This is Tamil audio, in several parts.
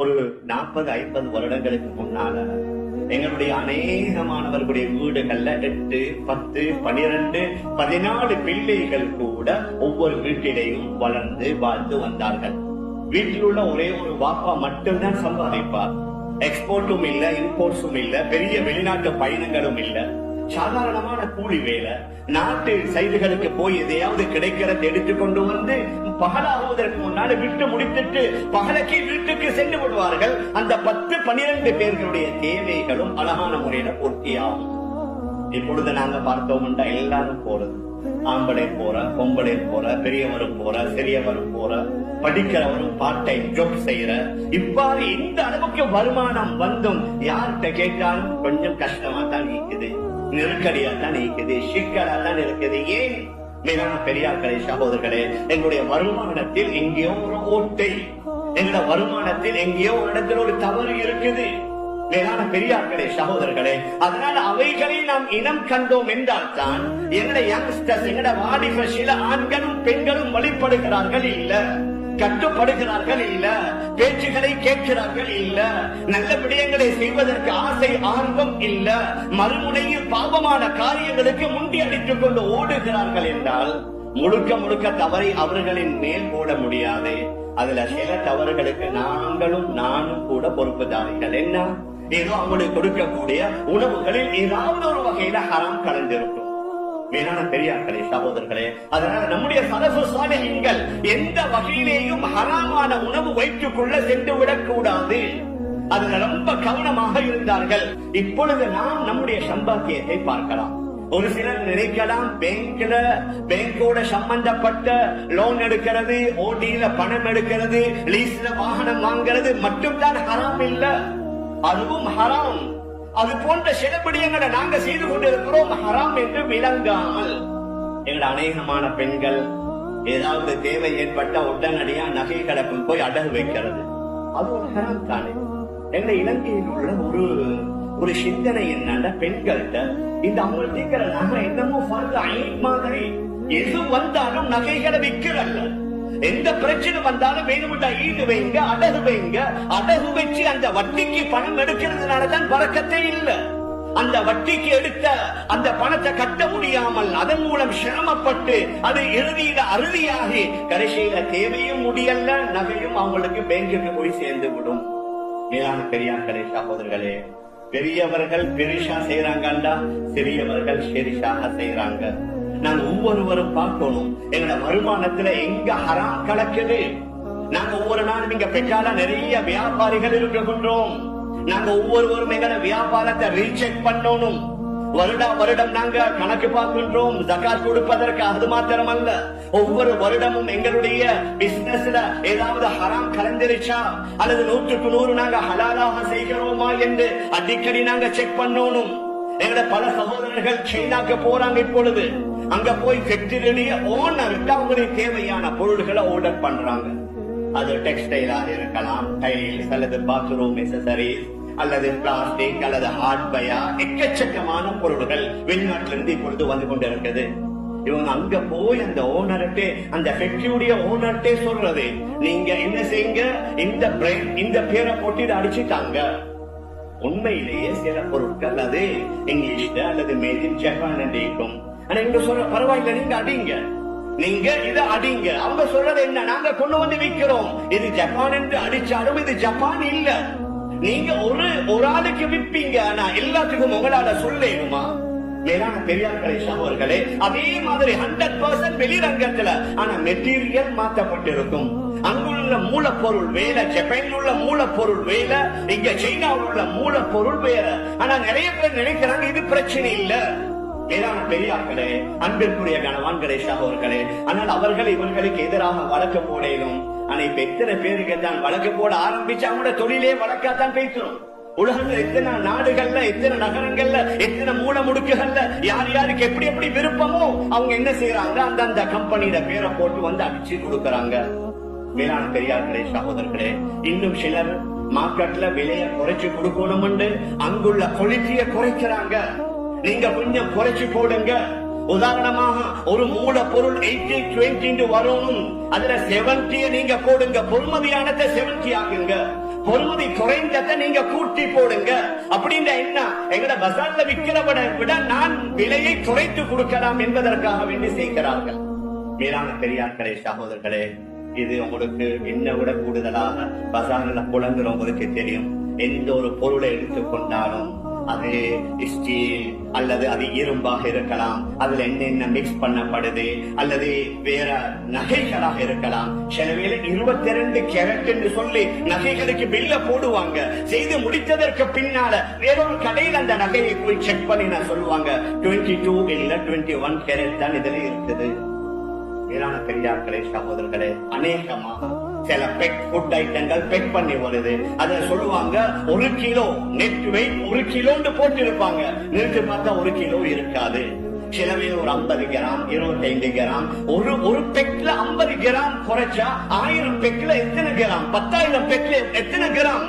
ஒரு நாற்பது ஐம்பது வருடங்களுக்கு முன்னால எங்களுடைய அநேகமானவர்களுடைய வீடுகள்ல எட்டு பத்து பனிரெண்டு பதினாலு பிள்ளைகள் கூட ஒவ்வொரு வீட்டிலேயும் வளர்ந்து வாழ்ந்து வந்தார்கள். வீட்டில் உள்ள ஒரே ஒரு வாப்பா மட்டும்தான் சம்பாதிப்பார். எக்ஸ்போர்ட்டும் இல்ல இம்போர்ட்ஸும் இல்ல பெரிய வெளிநாட்டு பயணங்களும் இல்ல. சாதாரணமான கூலி வேலை. நாட்டு சைடுகளுக்கு போய் எதையாவது கிடைக்கிறத எடுத்து கொண்டு வந்து பகலாகுவதற்கு முன்னால விட்டு முடித்துட்டு பகலக்கே வீட்டுக்கு சென்று விடுவார்கள். அந்த பத்து பனிரெண்டு பேர்களுடைய தேவைகளும் அழகான முறையில பூர்த்தியாகும். இப்பொழுது நாங்க பார்த்தோம்னா எல்லாரும் போறது ஆம்பளை போற பொம்பளை போற பெரியவரும் போற சிறியவரும் போற படிக்கிறவரும் பார்ட் டைம் ஜாப் செய்யற. இவ்வாறு இந்த அளவுக்கு வருமானம் வந்தும் யார்கிட்ட கேட்டாலும் கொஞ்சம் கஷ்டமா தான் இருக்குது. நெருக்கடியா தான் இருக்குது சிக்கலா தான் இருக்குது ஏன்? மேலான பெரியார்களே சகோதரர்களே எங்களுடைய வருமானத்தில் எங்கேயோ ஒரு ஓட்டை எங்களோட வருமானத்தில் எங்கேயோ ஒரு இடத்துல ஒரு தவறு இருக்குது. மேலான பெரியார்களே சகோதரர்களே அதனால அவைகளை நாம் இனம் கண்டோம் என்றால் தான் எங்கட யங்ஸ்டர்ஸ் எங்கட சில ஆண்களும் பெண்களும் வழிபடுகிறார்கள் இல்ல கட்டுப்படுகிறார்கள் இல்ல பேச்சுகளை கேட்கிறார்கள் இல்ல நல்ல விடயங்களை செய்வதற்கு ஆசை ஆர்வம் இல்ல மறுமுனையில் பாவமான காரியங்களுக்கு முண்டி அடித்துக் கொண்டு ஓடுகிறார்கள் என்றால் முழுக்க முழுக்க தவறை அவர்களின் மேல் போட முடியாது. அதுல சில தவறுகளுக்கு நாங்களும் நானும் கூட பொறுப்புதாரிகள். என்ன? ஏதோ அவங்களுக்கு கொடுக்கக்கூடிய உணவுகளில் ஏதாவது ஒரு வகையில ஹராம் கலந்திருக்கும் மேலான பெரியார்களே சகோதரர்களே அதனால நம்முடைய சலசு சாலைகள் எந்த வகையிலேயும் ஹராமான உணவு வயிற்றுக்குள்ள சென்று விடக்கூடாது. அதுல ரொம்ப கவனமாக இருந்தார்கள். இப்பொழுது நாம் நம்முடைய சம்பாத்தியத்தை பார்க்கலாம். ஒரு சிலர் நினைக்கலாம் பேங்க்ல பேங்கோட சம்பந்தப்பட்ட லோன் எடுக்கிறது ஓடியில பணம் எடுக்கிறது லீஸ்ல வாகனம் வாங்குறது மட்டும்தான் ஹராம் இல்ல. அதுவும் ஹராம். அது போன்ற சில நாங்க செய்து கொண்டிருக்கிறோம். ஹராம் என்று விளங்காமல். எங்கள் அநேகமான பெண்கள் ஏதாவது தேவை ஏற்பட்ட உடனடியா நகை கடப்பில் போய் அடகு வைக்கிறது. அது ஒரு ஹராம் தானே. எங்க இலங்கையில் உள்ள ஒரு ஒரு சிந்தனை என்னன்னா? பெண்கள்கிட்ட இந்த அவங்க தீக்கிற நகை என்னமோ மாதிரி எது வந்தாலும் நகைகளை விற்கிறல்ல. எந்த பிரச்சனை வந்தாலும் வேணும்டா ஈடு வைங்க அடகு வைங்க. அடகு வச்சு அந்த வட்டிக்கு பணம் எடுக்கிறதுனாலதான் பறக்கத்தே இல்ல. அந்த வட்டிக்கு எடுத்த அந்த பணத்தை கட்ட முடியாமல் அதன் மூலம் சிரமப்பட்டு அது இறுதியில அறுதியாகி கடைசியில தேவையும் முடியல நகையும் அவங்களுக்கு பேங்குக்கு போய் சேர்ந்து விடும். மேலான பெரியார்களே சகோதரர்களே பெரியவர்கள் பெரிசா செய்யறாங்கண்டா சிறியவர்கள் செரிசாக செய்யறாங்க நாங்க ஒவ்வொருவரும் பார்க்கணும். எங்களோட வருமானத்துல எங்க ஹராம் கலக்குது? நாங்க ஒவ்வொரு நாளும் இங்க பெற்றால நிறைய வியாபாரிகள் இருக்கின்றோம் நாங்க ஒவ்வொருவரும் எங்களோட வியாபாரத்தை ரீசெக் பண்ணணும். வருடா வருடம் நாங்க கணக்கு பார்க்கின்றோம். ஜகாத் கொடுப்பதற்கு அது மாத்திரம் அல்ல ஒவ்வொரு வருடமும் எங்களுடைய பிசினஸ்ல ஏதாவது ஹராம் கலந்திருச்சா? அல்லது நூற்றுக்கு நூறு நாங்க ஹலாலாக செய்கிறோமா என்று அடிக்கடி நாங்க செக் பண்ணணும். எங்கட பல சகோதரர்கள் சீனாக்கு போறாங்க இப்பொழுது. அங்க போய் ஃபேக்டரியிலேயே ஓனருக்கு அவங்களுக்கு தேவையான பொருள்களை ஆர்டர் பண்றாங்க. அது டெக்ஸ்டைலா இருக்கலாம் டைல்ஸ் அல்லது பாத்ரூம் எசசரிஸ் அல்லது பிளாஸ்டிக் அல்லது ஹார்ட்வேயா எக்கச்சக்கமான பொருள்கள் வெளிநாட்டிலிருந்து இப்பொழுது வந்து கொண்டிருக்கிறது. இவங்க அங்க போய் அந்த ஓனர்கிட்ட அந்த ஃபேக்டரியுடைய ஓனர்கிட்ட சொல்றது. நீங்க என்ன செய்யுங்க? இந்த இந்த பேரை போட்டு இதை அடிச்சுட்டாங்க. உண்மையிலேயே சில பொருட்கள் அது இங்கிலீஷ்ல அல்லது மேட் ஜப்பான் என்று இருக்கும். ஆனா சொல்ற பரவாயில்ல நீங்க அடிங்க. நீங்க இதை அடிங்க. அவங்க சொல்றது என்ன? நாங்க கொண்டு வந்து விக்கிறோம் இது ஜப்பான் என்று அடிச்சாலும் இது ஜப்பான் இல்ல. நீங்க ஒரு ஒரு ஆளுக்கு விப்பீங்க ஆனா எல்லாத்துக்கும் உங்களால சொல்லேனுமா மேலான பெரியார்களே அவர்களே அதே மாதிரி ஹண்ட்ரட் பர்சன்ட் வெளிரங்கத்துல ஆனா மெட்டீரியல் மாற்றப்பட்டிருக்கும். அங்குள்ள மூலப்பொருள் வேலை ஜப்பானில் உள்ள மூலப்பொருள் வேலை இங்க சைனாவில் உள்ள மூலப்பொருள் வேற ஆனா நிறைய பேர் நினைக்கிறாங்க இது பிரச்சனை இல்லை. மேலான பெரியார்களே அன்பிற்குரிய கணவான்களே சகோதரர்களே. ஆனால் அவர்கள் இவர்களுக்கு எதிராக வழக்கு போடலும். ஆனா இப்ப எத்தனை பேருக்கு தான் வழக்கு போட ஆரம்பிச்சு அவங்களோட தொழிலே வழக்காத்தான் பேசணும் உலகத்துல எத்தனை நாடுகள்ல எத்தனை நகரங்கள்ல எத்தனை மூல முடுக்குகள்ல யார் யாருக்கு எப்படி எப்படி விருப்பமோ அவங்க என்ன செய்யறாங்க அந்த அந்த கம்பெனியில பேரை போட்டு வந்து அடிச்சு கொடுக்கறாங்க. வேளாண் பெரியார்களே சகோதரர்களே இன்னும் சிலர் மார்க்கெட்ல விலையை குறைச்சு கொடுக்கணும் அங்குள்ள குவாலிட்டியை குறைக்கிறாங்க. நீங்க கொஞ்சம் குறைச்சு போடுங்க. உதாரணமாக ஒரு மூலப்பொருள் எயிட்டி டுவெண்ட்டி வரணும் அதுல செவன்டிய நீங்க போடுங்க. பொறுமதியானதை செவன்டி ஆகுங்க பொறுமதி குறைந்ததை நீங்க கூட்டி போடுங்க. அப்படின்னா என்ன? எங்கட பசார்ல விற்கிறவட விட நான் விலையை குறைத்து கொடுக்கலாம் என்பதற்காக வேண்டி செய்கிறார்கள் மேலான பெரியார்களே சகோதரர்களே இது உங்களுக்கு என்ன விட கூடுதலாக பசாரில் புலங்குறவங்களுக்கு தெரியும். எந்த ஒரு பொருளை எடுத்துக்கொண்டாலும் அது ஸ்டீல் அல்லது அது இரும்பாக இருக்கலாம். அதுல என்னென்ன மிக்ஸ் பண்ணப்படுது அல்லது வேற நகைகளாக இருக்கலாம். சில வேளை இருபத்தி ரெண்டு கேரட் என்று சொல்லி நகைகளுக்கு பில்ல போடுவாங்க. செய்து முடித்ததற்கு பின்னால வேறொரு கடையில் அந்த நகையை போய் செக் பண்ணி நான் சொல்லுவாங்க. டுவெண்ட்டி டூ இல்ல டுவெண்ட்டி ஒன் கேரட் தான் இதுல இருக்குது. மேலான பெரியார்களே சகோதரர்களே அநேகமாக சில பெக் ஃபுட் ஐட்டங்கள் பெக் பண்ணி வருது. அதுல சொல்லுவாங்க ஒரு கிலோ நெட் வெயிட் ஒரு கிலோன்னு போட்டு இருப்பாங்க நிறுத்தி பார்த்தா ஒரு கிலோ இருக்காது. சிலவே ஒரு ஐம்பது கிராம் இருபத்தைந்து கிராம். ஒரு ஒரு பெக்ல ஐம்பது கிராம் குறைச்சா ஆயிரம் பெக்ல எத்தனை கிராம்? பத்தாயிரம் பெக்ல எத்தனை கிராம்?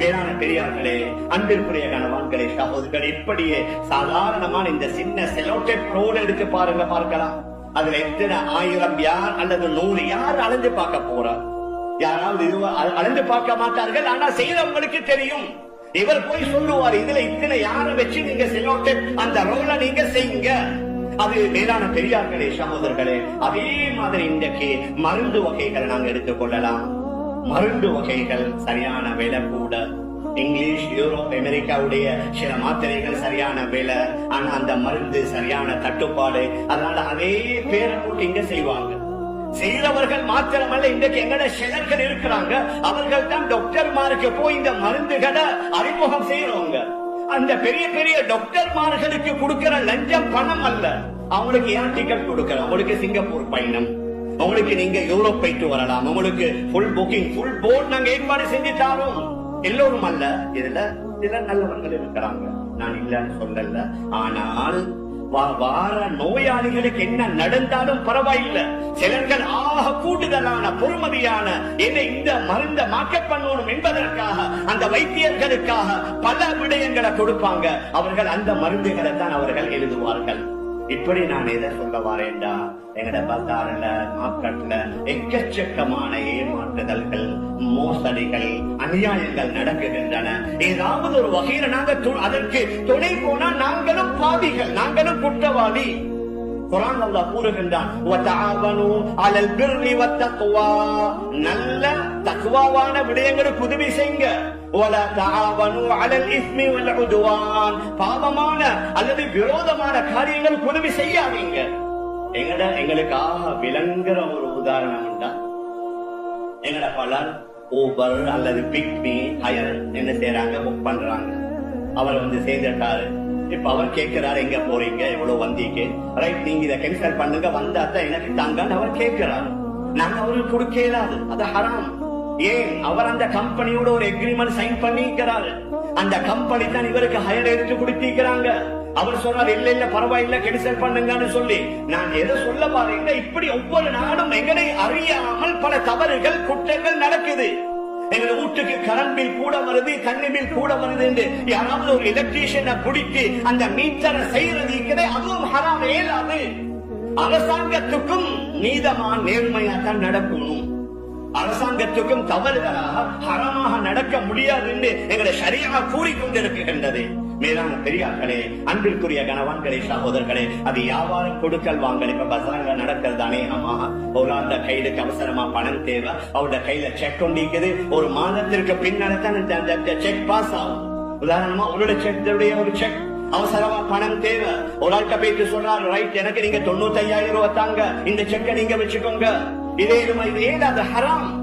மேலான பெரியார்களே அன்பிற்குரிய கணவான்களே சகோதரர்கள் இப்படியே சாதாரணமான இந்த சின்ன செலோட்டெட் ரோல் எடுத்து பாருங்க பார்க்கலாம். அதுல எத்தனை ஆயிரம் யார் அல்லது நூறு யார் அலைஞ்சு பார்க்க போறார்? யாராவது அளந்து பார்க்க மாட்டார்கள் ஆனா செய்தவங்களுக்கு தெரியும். இவர் போய் சொல்லுவார் இதுல இத்தனை யாரை வச்சு நீங்க செல்லோட்டு அந்த ரோலை நீங்க செய்யுங்க. அது மேலான பெரியார்களே சகோதரர்களே அதே மாதிரி இன்றைக்கு மருந்து வகைகள் நாங்க எடுத்துக்கொள்ளலாம் மருந்து வகைகள் சரியான விலை கூட. இங்கிலீஷ் யூரோப் அமெரிக்காவுடைய சில மாத்திரைகள் சரியான விலை. ஆனா அந்த மருந்து சரியான தட்டுப்பாடு. அதனால அதே பேரை போட்டு இங்க செய்வாங்க. செய்தவர்கள் மாத்திரமல்ல இன்றைக்கு எங்கட சிலர்கள் இருக்கிறாங்க. அவர்கள் தான் டாக்டர்மாருக்கு போய் இந்த மருந்துகளை அறிமுகம் செய்யறவங்க. அந்த பெரிய பெரிய டாக்டர்மார்களுக்கு கொடுக்கிற லஞ்சம் பணம் அல்ல. அவங்களுக்கு ஏன் டிக்கெட் கொடுக்கிறோம். அவங்களுக்கு சிங்கப்பூர் பயணம். உங்களுக்கு நீங்க யூரோப் போயிட்டு வரலாம். உங்களுக்கு ஃபுல் புக்கிங் ஃபுல் போர்ட் நாங்க ஏற்பாடு செஞ்சு தாரோம் எல்லோரும் அல்ல. இதுல சில நல்லவர்கள் இருக்கிறாங்க. நான் இல்லைன்னு சொல்லல. ஆனால் வார நோயாளிகளுக்கு என்ன நடந்தாலும் பரவாயில்லை. சிலர்கள் ஆக கூடுதலான பொறுமதியான என்னை இந்த மருந்த மாக்க பண்ணணும் என்பதற்காக அந்த வைத்தியர்களுக்காக பல விடயங்களை கொடுப்பாங்க. அவர்கள் அந்த மருந்துகளை தான் அவர்கள் எழுதுவார்கள். இப்படி நான் இதை சொல்ல வரேன்டா. எங்கட பத்தாறுல மார்க்கெட்ல எக்கச்சக்கமான ஏமாற்றுதல்கள் மோசடிகள் அநியாயங்கள் நடக்குகின்றன. ஏதாவது ஒரு வகையில நாங்க அதற்கு துணை போனா நாங்களும் பாதிகள் நாங்களும் குற்றவாளி. குரான் அல்லாஹ் கூறுகின்றான் நல்ல தக்குவாவான விடயங்களுக்கு உதவி செய்யுங்க. ولا تعاونوا على الاثم والعدوان. பாவமான அல்லது விரோதமான காரியங்கள் உதவி செய்யாதீங்க எங்கட எங்களுக்காக விளங்குற ஒரு உதாரணம் உண்டா எங்கட பலர் ஊபர் அல்லது பிக்மி ஹயர் என்ன செய்யறாங்க புக் பண்றாங்க அவர் வந்து சேர்ந்துட்டாரு இப்ப அவர் கேட்கிறாரு எங்க போறீங்க எவ்வளவு வந்தீங்க ரைட் நீங்க இதை கேன்சல் பண்ணுங்க வந்தா தான் எனக்கு தாங்கன்னு அவர் கேட்கிறாரு நாங்க அவருக்கு கொடுக்கலாது அது ஹராம் ஏன் அவர் அந்த கம்பெனியோட ஒரு எக்ரிமெண்ட் சைன் பண்ணிக்கிறாரு? அந்த கம்பெனி தான் இவருக்கு ஹையர் எடுத்து கொடுத்திருக்கிறாங்க. அவர் சொன்னார் இல்ல இல்ல பரவாயில்ல கெடுசல் பண்ணுங்கன்னு சொல்லி. நான் எதை சொல்ல பாருங்க இப்படி ஒவ்வொரு நாடும் எங்களை அறியாமல் பல தவறுகள் குற்றங்கள் நடக்குது. எங்க வீட்டுக்கு கரண்ட் பில் கூட வருது தண்ணி பில் கூட வருது என்று யாராவது ஒரு எலக்ட்ரீஷியனை பிடித்து அந்த மீட்டரை செய்யறது இருக்கிறதே அதுவும் ஹராம் இயலாது அரசாங்கத்துக்கும் நீதமா நேர்மையா தான் நடக்கணும். அரசாங்கத்துக்கும் தவறுதலாக ஹரமாக நடக்க முடியாது என்று எங்களை சரியாக கூறிக்கொண்டிருக்கின்றது. மேலான பெரியார்களே அன்பிற்குரிய கணவான்களே சகோதரர்களே அது வியாபாரம் கொடுக்கல் வாங்கல் இப்ப பசங்க நடக்கிறது ஆமா ஒரு ஆண்ட கையிலுக்கு அவசரமா பணம் தேவை. அவரோட கையில செக் கொண்டிருக்குது. ஒரு மாதத்திற்கு பின்னால தான் அந்த செக் பாஸ் ஆகும். உதாரணமா உங்களோட செக் ஒரு செக் அவசரமா பணம் தேவை. ஒரு ஆள்கிட்ட போயிட்டு சொல்றாரு ரைட் எனக்கு நீங்க தொண்ணூத்தி ஐயாயிரம் ரூபாய் தாங்க. இந்த செக்கை நீங்க வச்சுக்கோங்க. இதே இது இது ஏன் அது ஹராம்